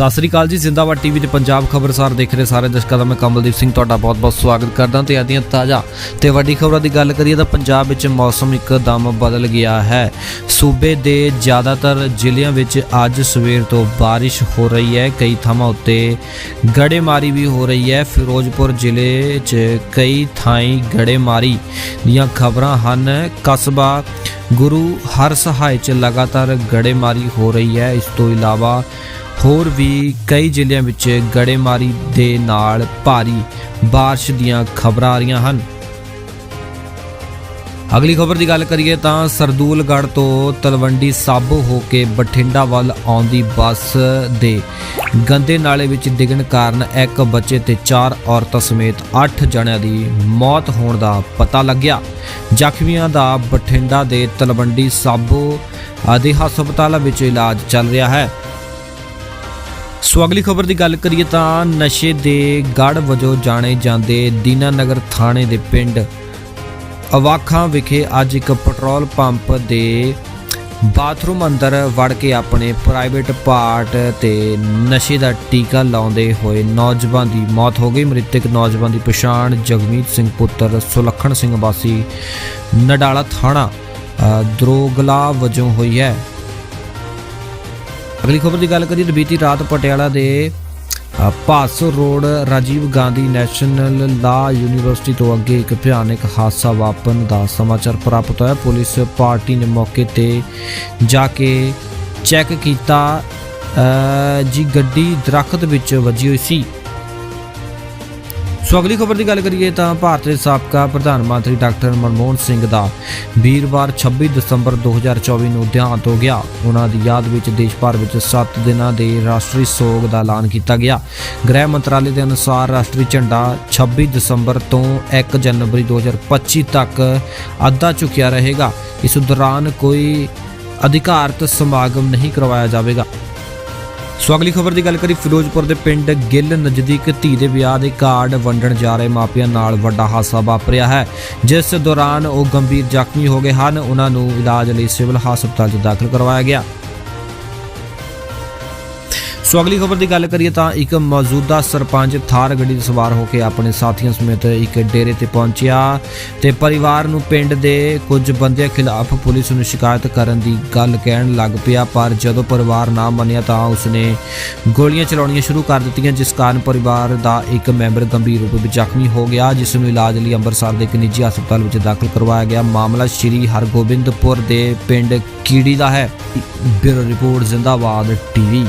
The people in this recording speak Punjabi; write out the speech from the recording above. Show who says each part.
Speaker 1: ਸਤਿ ਸ੍ਰੀ ਅਕਾਲ ਜੀ ਜ਼ਿੰਦਾਬਾਦ ਟੀਵੀ ਤੇ ਪੰਜਾਬ ਖਬਰਸਾਰ ਦੇਖ ਰਹੇ ਸਾਰੇ ਦਰਸ਼ਕਾਂ ਦਾ ਮੈਂ ਕਮਲਦੀਪ ਸਿੰਘ ਤੁਹਾਡਾ ਬਹੁਤ-ਬਹੁਤ ਸਵਾਗਤ ਕਰਦਾ ਤੇ ਆਦੀਆਂ ਤਾਜ਼ਾ ਤੇ ਵੱਡੀ ਖਬਰਾਂ ਦੀ ਗੱਲ ਕਰੀਏ ਤਾਂ ਪੰਜਾਬ ਵਿੱਚ ਮੌਸਮ ਇੱਕਦਮ ਬਦਲ ਗਿਆ ਹੈ ਸੂਬੇ ਦੇ ਜ਼ਿਆਦਾਤਰ ਜ਼ਿਲ੍ਹਿਆਂ ਵਿੱਚ ਅੱਜ ਸਵੇਰ ਤੋਂ بارش ਹੋ ਰਹੀ ਹੈ ਕਈ ਥਾਵਾਂ ਉੱਤੇ ਗੜੇਮਾਰੀ ਵੀ ਹੋ ਰਹੀ ਹੈ ਫਿਰੋਜ਼ਪੁਰ ਜ਼ਿਲ੍ਹੇ 'ਚ ਕਈ ਥਾਈਂ ਗੜੇਮਾਰੀ ਦੀਆਂ ਖਬਰਾਂ ਹਨ ਕਸਬਾ ਗੁਰੂ ਹਰ ਸਹਾਇ 'ਚ ਲਗਾਤਾਰ ਗੜੇਮਾਰੀ ਹੋ ਰਹੀ ਹੈ ਇਸ ਤੋਂ ਇਲਾਵਾ ਹੋਰ ਵੀ ਕਈ ਜ਼ਿਲ੍ਹਿਆਂ ਵਿੱਚ ਗੜੇਮਾਰੀ ਦੇ ਨਾਲ ਭਾਰੀ بارش ਦੀਆਂ ਖਬਰਾਂ ਆ ਰਹੀਆਂ ਹਨ ਅਗਲੀ ਖਬਰ ਦੀ ਗੱਲ ਕਰੀਏ ਤਾਂ ਸਰਦੂਲਗੜ ਤੋਂ ਤਲਵੰਡੀ ਸਾਬੋ ਹੋ ਕੇ ਬਠਿੰਡਾ ਵੱਲ ਆਉਂਦੀ ਬੱਸ ਦੇ ਗੰਦੇ ਨਾਲੇ ਵਿੱਚ ਡਿੱਗਣ ਕਾਰਨ ਇੱਕ ਬੱਚੇ ਤੇ ਚਾਰ ਔਰਤਾਂ ਸਮੇਤ 8 ਜਣਿਆਂ ਦੀ ਮੌਤ ਹੋਣ ਦਾ ਪਤਾ ਲੱਗਿਆ ਜ਼ਖਮੀਆਂ ਦਾ ਬਠਿੰਡਾ ਦੇ ਤਲਵੰਡੀ ਸਾਬੋ ਆਦੇ ਹਸਪਤਾਲਾਂ ਵਿੱਚ ਇਲਾਜ ਚੱਲ ਰਿਹਾ ਹੈ ਸੋ ਅਗਲੀ ਖਬਰ ਦੀ ਗੱਲ ਕਰੀਏ ਤਾਂ ਨਸ਼ੇ ਦੇ ਗੜ ਵਜੋਂ ਜਾਣੇ ਜਾਂਦੇ ਦੀਨਾਨਗਰ ਥਾਣੇ ਦੇ ਪਿੰਡ ਅਵਾਖਾਂ ਵਿਖੇ ਅੱਜ ਇੱਕ ਪੈਟਰੋਲ ਪੰਪ ਦੇ ਬਾਥਰੂਮ ਅੰਦਰ ਵੜ ਕੇ ਆਪਣੇ ਪ੍ਰਾਈਵੇਟ ਪਾਰਟ ਤੇ ਨਸ਼ੇ ਦਾ ਟੀਕਾ ਲਾਉਂਦੇ ਹੋਏ ਨੌਜਵਾਨ ਦੀ ਮੌਤ ਹੋ ਗਈ ਮ੍ਰਿਤਕ ਨੌਜਵਾਨ ਦੀ ਪਛਾਣ ਜਗਮੀਤ ਸਿੰਘ ਪੁੱਤਰ ਸੁਲੱਖਣ ਸਿੰਘ ਵਾਸੀ ਨਡਾਲਾ ਥਾਣਾ ਦਰੋਗਲਾ ਵਜੋਂ ਹੋਈ ਹੈ ਅਗਲੀ ਖਬਰ ਦੀ ਗੱਲ ਕਰੀਏ ਬੀਤੀ ਰਾਤ ਪਟਿਆਲਾ ਦੇ Passey road Rajiv Gandhi national law university ਤੋਂ ਅੱਗੇ ਇੱਕ ਭਿਆਨਕ ਹਾਦਸਾ ਵਾਪਨ ਦਾ ਸਮਾਚਾਰ ਪ੍ਰਾਪਤ ਹੋਇਆ ਪੁਲਿਸ ਪਾਰਟੀ ਨੇ ਮੌਕੇ ਤੇ ਜਾ ਕੇ ਚੈੱਕ ਕੀਤਾ ਜੀ ਗੱਡੀ ਦਰਖਤ ਵਿੱਚ ਵੱਜੀ ਹੋਈ ਸੀ ਸੋ ਅਗਲੀ ਖਬਰ ਦੀ ਗੱਲ ਕਰੀਏ ਤਾਂ ਭਾਰਤ ਦੇ ਸਾਬਕਾ ਪ੍ਰਧਾਨ ਮੰਤਰੀ ਡਾਕਟਰ ਮਨਮੋਹਨ ਸਿੰਘ ਦਾ ਵੀਰਵਾਰ 26 ਦਸੰਬਰ 2024 ਨੂੰ ਦਿਹਾਂਤ ਹੋ ਗਿਆ ਉਹਨਾਂ ਦੀ ਯਾਦ ਵਿੱਚ ਦੇਸ਼ ਭਰ ਵਿੱਚ 7 ਦਿਨਾਂ ਦੇ ਰਾਸ਼ਟਰੀ ਸੋਗ ਦਾ ਐਲਾਨ ਕੀਤਾ ਗਿਆ ਗ੍ਰਹਿ ਮੰਤਰਾਲੇ ਦੇ ਅਨੁਸਾਰ ਰਾਸ਼ਟਰੀ ਝੰਡਾ 26 ਦਸੰਬਰ ਤੋਂ 1 ਜਨਵਰੀ 2025 ਤੱਕ ਅੱਧਾ ਝੁਕਿਆ ਰਹੇਗਾ ਇਸ ਦੌਰਾਨ ਕੋਈ ਅਧਿਕਾਰਤ ਸਮਾਗਮ ਨਹੀਂ ਕਰਵਾਇਆ ਜਾਵੇਗਾ ਸੋ ਅਗਲੀ ਖਬਰ ਦੀ ਗੱਲ ਕਰੀ ਫਿਰੋਜ਼ਪੁਰ ਦੇ ਪਿੰਡ ਗਿੱਲ ਨਜ਼ਦੀਕ ਧੀ ਦੇ ਵਿਆਹ ਦੇ ਕਾਰਡ ਵੰਡਣ ਜਾ ਰਹੇ ਮਾਪਿਆਂ ਨਾਲ ਵੱਡਾ ਹਾਦਸਾ ਵਾਪਰਿਆ ਹੈ ਜਿਸ ਦੌਰਾਨ ਉਹ ਗੰਭੀਰ ਜ਼ਖਮੀ ਹੋ ਗਏ ਹਨ ਉਹਨਾਂ ਨੂੰ ਇਲਾਜ ਲਈ ਸਿਵਲ ਹਸਪਤਾਲ 'ਚ ਦਾਖਲ ਕਰਵਾਇਆ ਗਿਆ ਸੋ ਅਗਲੀ ਖਬਰ ਦੀ ਗੱਲ ਕਰੀਏ ਤਾਂ ਇੱਕ ਮੌਜੂਦਾ ਸਰਪੰਚ ਥਾਰ ਗੱਡੀ ਤੇ ਸਵਾਰ ਹੋ ਕੇ ਆਪਣੇ ਸਾਥੀਆਂ ਸਮੇਤ ਇੱਕ ਡੇਰੇ ਤੇ ਪਹੁੰਚਿਆ ਤੇ ਪਰਿਵਾਰ ਨੂੰ ਪਿੰਡ ਦੇ ਕੁਝ ਬੰਦਿਆਂ ਖਿਲਾਫ ਪੁਲਿਸ ਨੂੰ ਸ਼ਿਕਾਇਤ ਕਰਨ ਦੀ ਗੱਲ ਕਹਿਣ ਲੱਗ ਪਿਆ ਪਰ ਜਦੋਂ ਪਰਿਵਾਰ ਨਾ ਮੰਨਿਆ ਤਾਂ ਉਸਨੇ ਗੋਲੀਆਂ ਚਲਾਉਣੀਆਂ ਸ਼ੁਰੂ ਕਰ ਦਿੱਤੀਆਂ ਜਿਸ ਕਾਰਨ ਪਰਿਵਾਰ ਦਾ ਇੱਕ ਮੈਂਬਰ ਗੰਭੀਰ ਰੂਪ ਵਿੱਚ ਜ਼ਖਮੀ ਹੋ ਗਿਆ ਜਿਸ ਨੂੰ ਇਲਾਜ ਲਈ ਅੰਮ੍ਰਿਤਸਰ ਦੇ ਇੱਕ ਨਿੱਜੀ ਹਸਪਤਾਲ ਵਿੱਚ ਦਾਖਲ ਕਰਵਾਇਆ ਗਿਆ ਮਾਮਲਾ ਸ਼੍ਰੀ ਹਰਗੋਬਿੰਦਪੁਰ ਦੇ ਪਿੰਡ ਕੀੜੀ ਦਾ ਹੈ ਬਿਊਰੋ ਰਿਪੋਰਟ ਜ਼ਿੰਦਾਬਾਦ ਟੀਵੀ